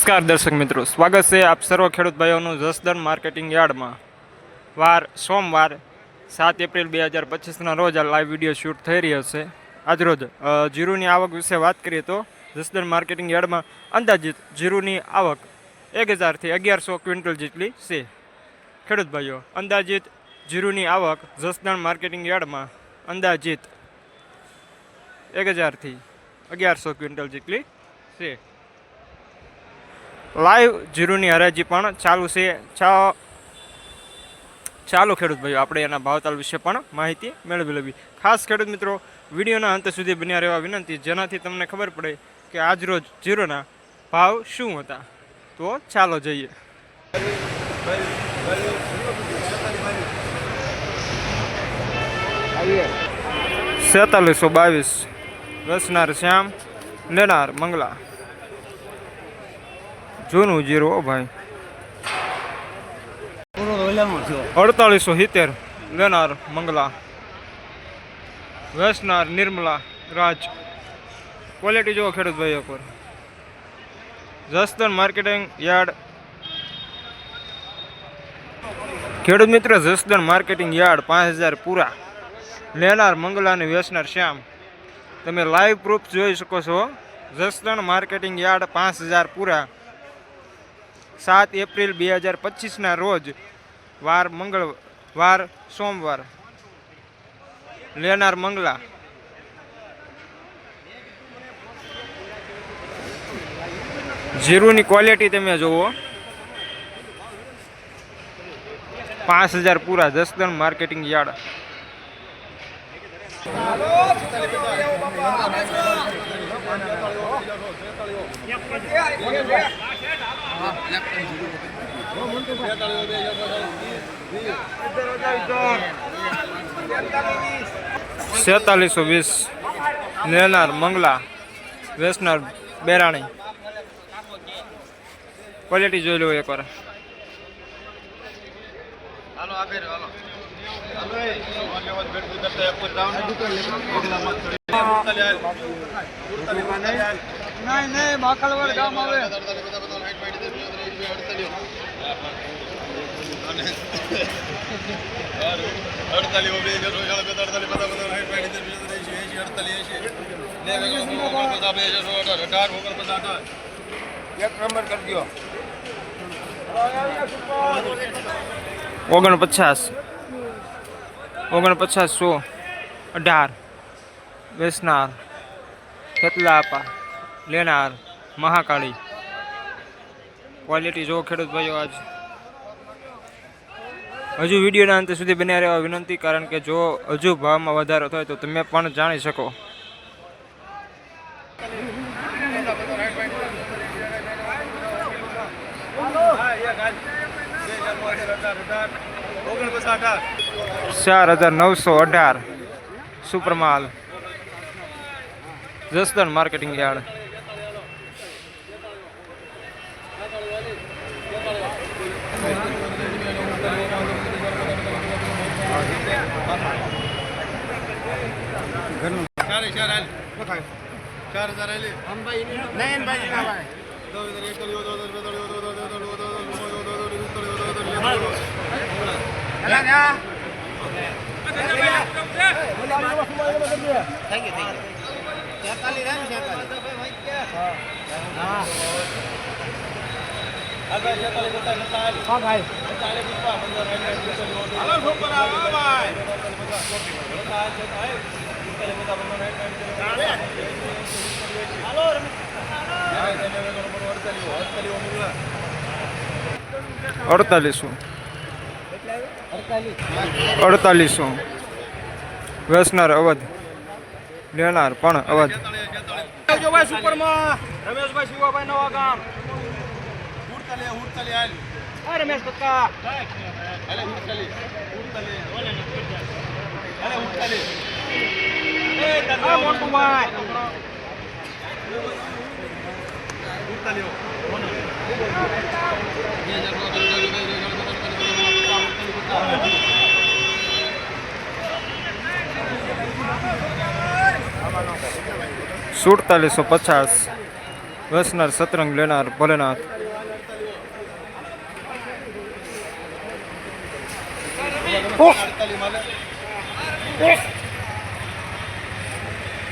નમસ્કાર દર્શક મિત્રો, સ્વાગત છે આપ સર્વ ખેડૂત ભાઈઓનું જસદણ માર્કેટિંગ યાર્ડમાં. વાર, સોમવાર, સાત એપ્રિલ બે હજાર પચીસના રોજ આ લાઈવ વીડિયો શૂટ થઈ રહ્યો છે. આજરોજ જીરુની આવક વિશે વાત કરીએ તો જસદણ માર્કેટિંગ યાર્ડમાં અંદાજિત જીરુની આવક એક હજારથી અગિયારસો ક્વિન્ટલ જેટલી છે. ખેડૂત ભાઈઓ, અંદાજિત જીરુની આવક જસદણ માર્કેટિંગ યાર્ડમાં અંદાજિત એક હજારથી અગિયારસો ક્વિન્ટલ જેટલી છે. લાઈવ જીરુની હરાજી પણ ચાલુ છે. ચા ચાલો ખેડૂત ભાઈઓ, આપણે એના ભાવતાલ વિશે પણ માહિતી મેળવી લેવી. ખાસ ખેડૂત મિત્રો, વિડીયોના અંત સુધી બન્યા રહેવા વિનંતી. જેનાથી તમને ખબર પડે કે આજરોજ જીરોના ભાવ શું હતા. તો ચાલો જઈએ. સેતાલીસો બાવીસ, રસનાર શ્યામ લેનાર મંગલા. જૂનું જીરો હો ભાઈ. અડતાલીસો સિત્તેર લેનાર મંગલા વેસનાર નિર્મલા રાજ. ક્વોલિટી જુઓ ખેડૂત ભાઈ એકવાર. Jasdan marketing yard. ખેડૂત મિત્ર જસદણ માર્કેટિંગ યાર્ડ પાંચ હજાર પૂરા. લેનાર મંગલા અને વેસનાર શ્યામ. તમે લાઈવ પ્રૂફ જોઈ શકો છો. જસદણ માર્કેટિંગ યાર્ડ પાંચ હજાર પૂરા. સાત એપ્રિલ બે હજાર પચીસના રોજ વાર મંગળ વાર સોમવાર. લેનાર મંગલા. જીરુની ક્વોલિટી તમે જુઓ. પાંચ હજાર પૂરા જસદણ માર્કેટિંગ યાર્ડ. સેતાલીસો વીસ. લેનાર મંગલા વેસનાર બેરાણી. ક્વોલિટી જોઈ લો એકવાર. નહીં નહીં માખલવડ ગામ આવે. એક નંબર કરી દો ઓગણપચાસ. ઓગણપચાસ સો. અઢાર. વેસનાર ખેતલાપા. લેનાર. મહાકાળી. ક્વોલિટી જો ખેડૂત ભાઈઓ આજ. હજુ વિડીયોના અંત સુધી બન્યા રહેવા વિનંતી, કારણ કે જો હજુ ભાવમાં વધારો થાય તો તમે પણ જાણી શકો. ચાર હજાર નવસો અઢાર. સુપરમાલ. Jasdan marketing yard. ચારે ચાર હાલ. ચાર હજાર હાલી. નહીં ભાઈ ના ભાઈ થેન્ક યુ થેન્ક યુ છેતાલી રહે ને છેતાલી. હા ભાઈ. અડતાલીસો. અડતાલીસો. વેસનાર અવધ. લેનાર પણ અવધ. સુપરમાં. રમેશભાઈ શિવાભાઈ નવા ગામ રમેશ કાકા હા મોટું ભાઈ સુડતાલીસો પચાસ વસનાર સતરંગ લેનાર ભોલેનાથ.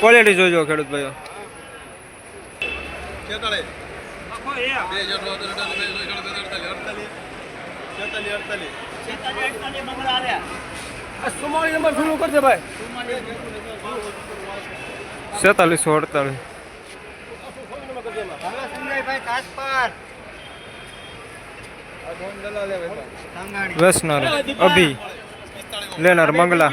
ક્વોલિટી જોજો ખેડૂત ભાઈઓ. સુમાળી નંબર જૂનું કરશે ભાઈ. સેતાલીસો અડતાલીસ. વેચનાર અભી લેનાર મંગલા.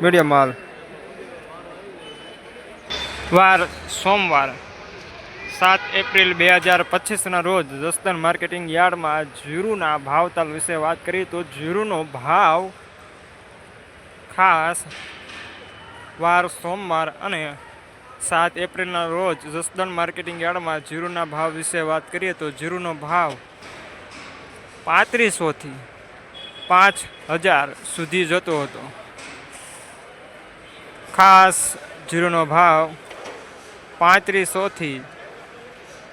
મીડિયમ માલ વાર સોમવાર, સાત એપ્રિલ બે હજાર પચીસના રોજ જસદન માર્કેટિંગ યાર્ડમાં જીરુના ભાવતાલ વિશે વાત કરીએ તો જીરુનો ભાવ ખાસ વાર સોમવાર અને સાત એપ્રિલના રોજ જસદણ માર્કેટિંગ યાર્ડમાં જીરુના ભાવ વિશે વાત કરીએ તો જીરુનો ભાવ પાંત્રીસોથી પાંચ હજાર સુધી જતો હતો. ખાસ જીરુનો ભાવ પાંત્રીસોથી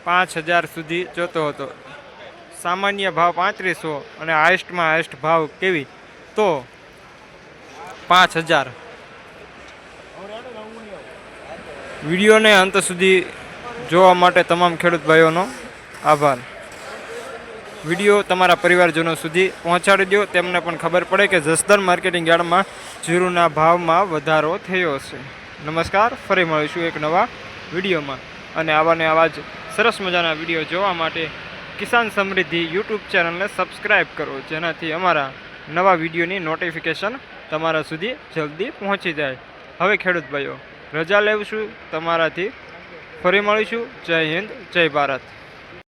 પાંચ હજાર સુધી જતો હતો. સામાન્ય ભાવ પાંત્રીસો અને હાઈસ્ટમાં હાઈસ્ટ ભાવ કેવી? તો પાંચ હજાર. વિડીયોને અંત સુધી જોવા માટે તમામ ખેડૂત ભાઈઓનો આભાર. વીડિયો તમારા પરિવારજનો સુધી પહોંચાડી દો. તેમને પણ ખબર પડે કે જસદન માર્કેટિંગ યાર્ડમાં જીરુના ભાવમાં વધારો થયો છે. નમસ્કાર, ફરી મળીશું એક નવા વિડીયોમાં. અને આવા ને આવા જ સરસ મજાના વીડિયો જોવા માટે કિસાન સમૃદ્ધિ યુટ્યુબ ચેનલને સબસ્ક્રાઈબ કરો, જેનાથી અમારા નવા વિડીયોની નોટિફિકેશન તમારા સુધી જલ્દી પહોંચી જાય. હવે ખેડૂત ભાઈઓ, રજા લેવશું તમારાથી. ફરી મળીશું. જય હિન્દ, જય ભારત.